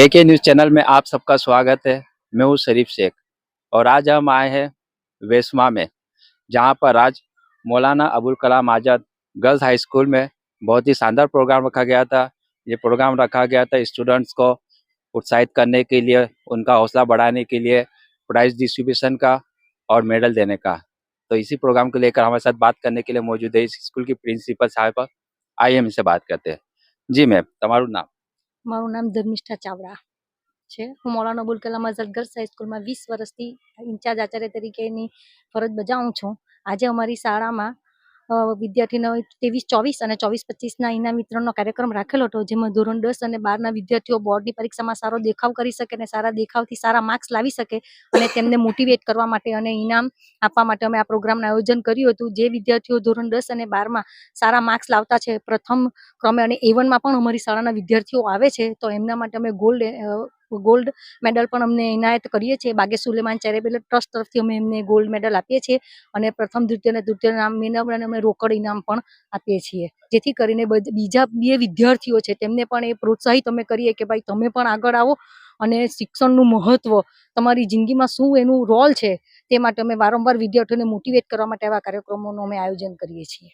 के के news channel में आप सबका स्वागत है। मैं हूँ शरीफ शेख और आज हम आए हैं वेस्मा में, जहाँ पर आज Maulana Abul Kalam Azad girls high school में बहुत ही शानदार प्रोग्राम रखा गया था। ये प्रोग्राम रखा गया था स्टूडेंट्स को उत्साहित करने के लिए, उनका हौसला बढ़ाने के लिए, प्राइज डिस्ट्रीब्यूशन का और मेडल देने का। तो इसी प्रोग्राम को लेकर हमारे साथ बात करने के लिए मौजूद है। इस स्कूल की प्रिंसिपल साहब आइए हम इनसे बात करते हैं। जी मैम तुम्हारा नाम। મારું નામ ધર્મિષ્ઠા ચાવડા છે. હું મૌલાના અબુલ કલામ આઝાદ ગર્લ્સ હાઈસ્કૂલમાં વીસ વર્ષથી ઇન્ચાર્જ આચાર્ય તરીકેની ફરજ બજાવું છું. આજે અમારી શાળામાં વિદ્યાર્થીનો ત્રેવીસ, ચોવીસ અને ચોવીસ, પચીસના ઇનામ વિતરણનો કાર્યક્રમ રાખેલો હતો, જેમાં ધોરણ દસ અને બારના વિદ્યાર્થીઓ બોર્ડની પરીક્ષામાં સારો દેખાવ કરી શકે અને સારા દેખાવથી સારા માર્ક્સ લાવી શકે અને તેમને મોટિવેટ કરવા માટે અને ઇનામ આપવા માટે અમે આ પ્રોગ્રામનું આયોજન કર્યું હતું. જે વિદ્યાર્થીઓ ધોરણ દસ અને બારમાં સારા માર્ક્સ લાવતા છે, પ્રથમ ક્રમે અને એવનમાં વનમાં પણ અમારી શાળાના વિદ્યાર્થીઓ આવે છે, તો એમના માટે અમે ગોલ્ડ ગોલ્ડ મેડલ પણ અમને એનાયત કરીએ છીએ. બાગે સુલેમાન ચેરિટેબલ ટ્રસ્ટ તરફથી અમે એમને ગોલ્ડ મેડલ આપીએ છીએ અને પ્રથમ, દ્વિતીય અને તૃતીય નામ અને અમે રોકડ ઇનામ પણ આપીએ છીએ. જેથી કરીને બીજા બે વિદ્યાર્થીઓ છે તેમને પણ એ પ્રોત્સાહિત અમે કરીએ કે ભાઈ તમે પણ આગળ આવો અને શિક્ષણનું મહત્વ, તમારી જિંદગીમાં શું એનું રોલ છે તે માટે અમે વારંવાર વિદ્યાર્થીઓને મોટિવેટ કરવા માટે આવા કાર્યક્રમોનું અમે આયોજન કરીએ છીએ.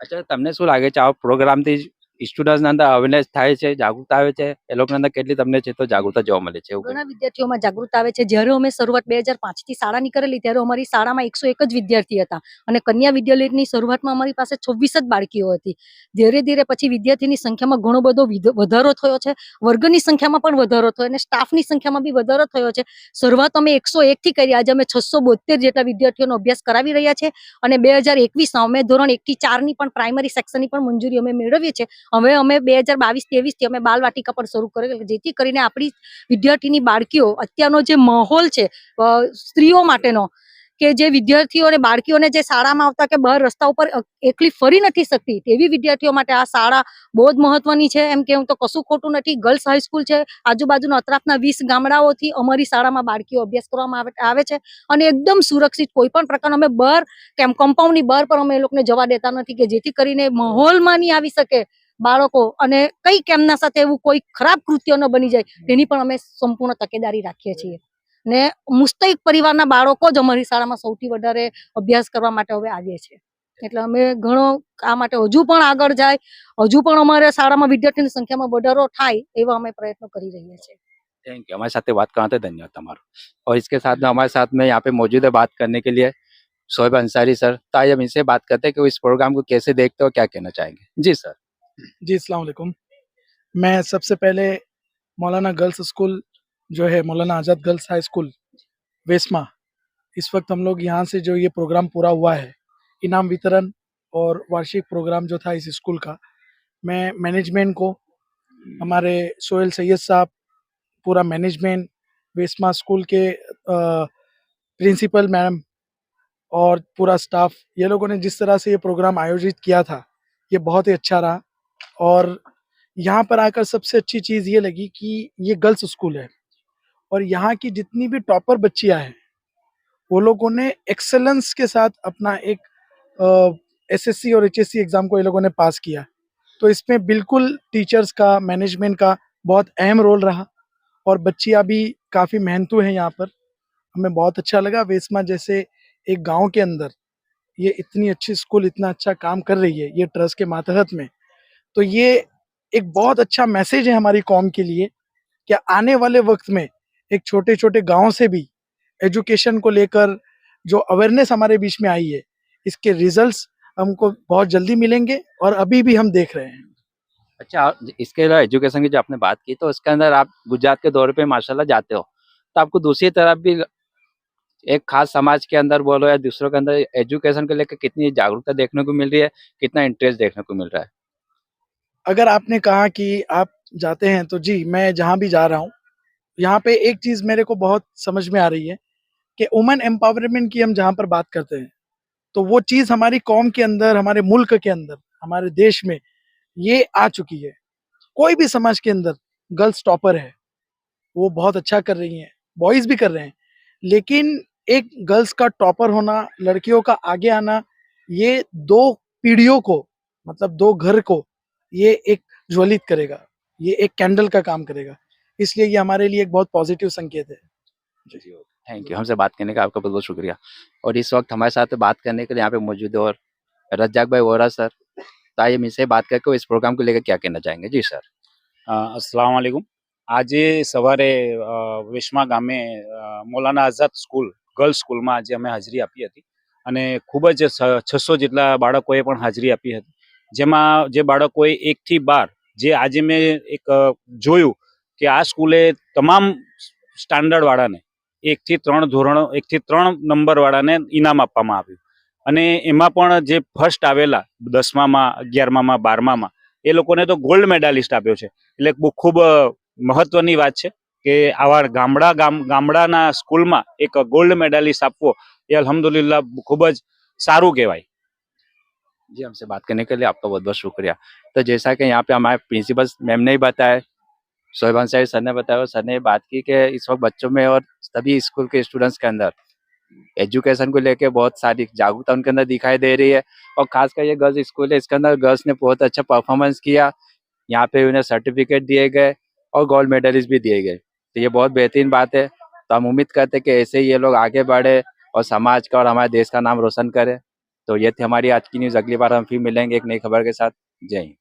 અચ્છા, તમને શું લાગે છે? આ પ્રોગ્રામથી સ્ટુડન્ટ્સના અંદર અવેરનેસ થાય છે જાગૃતતા આવે છે, એ લોકોના અંદર કેટલી તમને છે તો જાગૃતતા જોવા મળે છે ઘણા વિદ્યાર્થીઓમાં જાગૃતતા આવે છે. જ્યારે અમે શરૂઆત બે હજાર પાંચથી શાળા નીકળેલી, ત્યારે અમારી શાળામાં એકસો એક જ વિદ્યાર્થી હતા. અને કન્યા વિદ્યાલયની શરૂઆતમાં અમારી પાસે છવ્વીસ જ બાળકીઓ હતી. ધીરે ધીરે પછી વિદ્યાર્થીની સંખ્યામાં ઘણો બધો વિધ- વધારો થયો છે. વર્ગની સંખ્યામાં પણ વધારો થયો અને સ્ટાફની સંખ્યામાં બી વધારો થયો છે. શરૂઆત અમે એકસો એકથી કરી. આજે અમે છસો બોતેર જેટલા વિદ્યાર્થીઓનો અભ્યાસ કરાવી રહ્યા છે. અને બે હજાર એકવીસમાં અમે ધોરણ એકથી ચારની પણ પ્રાઇમરી સેક્શનની પણ મંજૂરી અમે મેળવીએ છીએ. હવે અમે બે હજાર બાવીસ ત્રેવીસથી અમે બાલ વાટિકા પણ શરૂ કરેલ જેથી કરીને આપણી વિદ્યાર્થીની બાળકીઓ અત્યારનો જે માહોલ છે સ્ત્રીઓ માટેનો, કે જે વિદ્યાર્થીઓ અને બાળકીઓને જે શાળામાં આવતા કે બહાર રસ્તા ઉપર એકલી ફરી નથી શકતી, તેવી વિદ્યાર્થીઓ માટે આ શાળા બહુ જ મહત્વની છે. એમ કેવું તો કશું ખોટું નથી. ગર્લ્સ હાઈસ્કૂલ છે. આજુબાજુના અતરાફના વીસ ગામડાઓથી અમારી શાળામાં બાળકીઓ અભ્યાસ કરવામાં આવે છે અને એકદમ સુરક્ષિત કોઈ પણ પ્રકારનો અમે બહાર કેમ કમ્પાઉન્ડની બહાર પણ અમે એ લોકોને જવા દેતા નથી કે જેથી કરીને માહોલમાં નહીં આવી શકે. બાળકો અને કંઈક એમના સાથે એવું કોઈ ખરાબ કૃત્ય ન બની જાય તેની પણ અમે સંપૂર્ણ તકેદારી રાખીએ છીએ ને મુસ્તૈક પરિવારના બાળકો જ અમારી શાળામાં સૌથી વધારે અભ્યાસ કરવા માટે હવે આવીએ છે એટલે અમે ઘણો આ માટે હજુ પણ આગળ જાય હજુ પણ અમારે શાળામાં વિદ્યાર્થીની સંખ્યામાં વધારો થાય એવા અમે પ્રયત્નો કરી રહ્યા છીએ थैंक यू हमारे साथ बात करना था धन्यवाद हमारा और इसके साथ में हमारे साथ में यहाँ पे मौजूद है बात करने के लिए शोएब अंसारी सर तो आइए हम इनसे बात करते हैं कि वो इस प्रोग्राम को कैसे देखते हो क्या कहना चाहेंगे जी सर जी अलैक्म मैं सबसे पहले मौलाना गर्ल्स स्कूल जो है, Maulana Azad girls high school, Wesma, इस वक्त हम लोग यहाँ से जो ये प्रोग्राम पूरा हुआ है, इनाम वितरण और वार्षिक प्रोग्राम जो था इस स्कूल का, मैं मैनेजमेंट को, हमारे सोहेल सैयद साहब, पूरा मैनेजमेंट, वेस्मा स्कूल के प्रिंसिपल मैडम और पूरा स्टाफ, ये लोगों ने जिस तरह से ये प्रोग्राम आयोजित किया था, ये बहुत ही अच्छा रहा। और यहाँ पर आकर सबसे अच्छी चीज़ ये लगी कि ये गर्ल्स स्कूल है और यहाँ की जितनी भी टॉपर बच्चियाँ हैं, वो लोगों ने एक्सेलेंस के साथ अपना एक एसएससी और एचएससी एग्ज़ाम को ये लोगों ने पास किया। तो इसमें बिल्कुल टीचर्स का, मैनेजमेंट का बहुत अहम रोल रहा और बच्चियाँ भी काफ़ी मेहनतू हैं यहाँ पर। हमें बहुत अच्छा लगा। वेस्मा जैसे एक गाँव के अंदर ये इतनी अच्छी स्कूल, इतना अच्छा काम कर रही है ये ट्रस्ट के मातहत में। तो ये एक बहुत अच्छा मैसेज है हमारी कौम के लिए कि आने वाले वक्त में एक छोटे छोटे गाँव से भी एजुकेशन को लेकर जो अवेयरनेस हमारे बीच में आई है, इसके रिजल्ट्स हमको बहुत जल्दी मिलेंगे और अभी भी हम देख रहे हैं। अच्छा इसके अलावा एजुकेशन की जो आपने बात की तो उसके अंदर आप गुजरात के दौरे पे माशाल्लाह जाते हो। तो आपको दूसरी तरफ़ भी एक खास समाज के अंदर बोलो या दूसरों के अंदर एजुकेशन को लेकर कितनी जागरूकता देखने को मिल रही है, कितना इंटरेस्ट देखने को मिल रहा है? अगर आपने कहा कि आप जाते हैं तो जी, मैं जहाँ भी जा रहा हूँ, यहाँ पे एक चीज़ मेरे को बहुत समझ में आ रही है कि वुमेन एम्पावरमेंट की हम जहाँ पर बात करते हैं तो वो चीज़ हमारी कौम के अंदर, हमारे मुल्क के अंदर, हमारे देश में ये आ चुकी है। कोई भी समाज के अंदर गर्ल्स टॉपर है, वो बहुत अच्छा कर रही हैं बॉयज़ भी कर रहे हैं, लेकिन एक गर्ल्स का टॉपर होना, लड़कियों का आगे आना, ये दो पीढ़ियों को मतलब दो घर को ये एक ज्वलित करेगा ये एक कैंडल का काम करेगा इसलिए ये हमारे लिए एक बहुत पॉजिटिव संकेत है थैंक यू हमसे बात करने का आपका बहुत बहुत शुक्रिया और इस वक्त हमारे साथ बात करने के लिए यहाँ पे मौजूद है और रज्जाक भाई वोरा सर तो आइए हम इनसे बात करके इस प्रोग्राम को लेकर क्या कहना चाहेंगे जी सर અ, અસલામ વાલેકુમ આજે સવારે અ, વેશમા ગામે uh, Maulana Azad school girls સ્કૂલમાં આજે અમે હાજરી આપી હતી અને ખૂબ જ છસો જેટલા બાળકોએ પણ હાજરી આપી હતી જેમાં જે બાળકોએ એકથી બાર, જે આજે મેં એક જોયું કે આ સ્કૂલે તમામ સ્ટાન્ડર્ડવાળાને એકથી ત્રણ ધોરણ, એકથી ત્રણ નંબરવાળાને ઇનામ આપવામાં આવ્યું. અને એમાં પણ જે ફર્સ્ટ આવેલા, દસમામાં, અગિયારમામાં, બારમામાં, એ લોકોને તો ગોલ્ડ મેડાલિસ્ટ આપ્યો છે. એટલે બહુ ખૂબ મહત્વની વાત છે કે આવા ગામડા, ગામ, ગામડાના સ્કૂલમાં એક ગોલ્ડ મેડાલિસ્ટ આપવો એ અલહમદુલિલ્લા ખૂબ જ સારું કહેવાય. जी, हमसे बात करने के लिए आपका बहुत बहुत शुक्रिया। तो जैसा कि यहाँ पे हमारे प्रिंसिपल मैम ने ही बताया साहिब, सर ने बताया और सर ने बात की कि इस वक्त बच्चों में और सभी स्कूल के स्टूडेंट्स के अंदर एजुकेशन को लेके बहुत सारी जागरूकता उनके अंदर दिखाई दे रही है और खासकर ये गर्ल्स स्कूल है, इसके अंदर गर्ल्स ने बहुत अच्छा परफॉर्मेंस किया। यहाँ पे उन्हें सर्टिफिकेट दिए गए और गोल्ड मेडलिस्ट भी दिए गए। तो ये बहुत बेहतरीन बात है। तो हम उम्मीद करते हैं कि ऐसे ही ये लोग आगे बढ़े और समाज का और हमारे देश का नाम रोशन करे। तो ये थी हमारी आज की न्यूज़ अगली बार हम फिर मिलेंगे एक नई खबर के साथ। जय हिंद।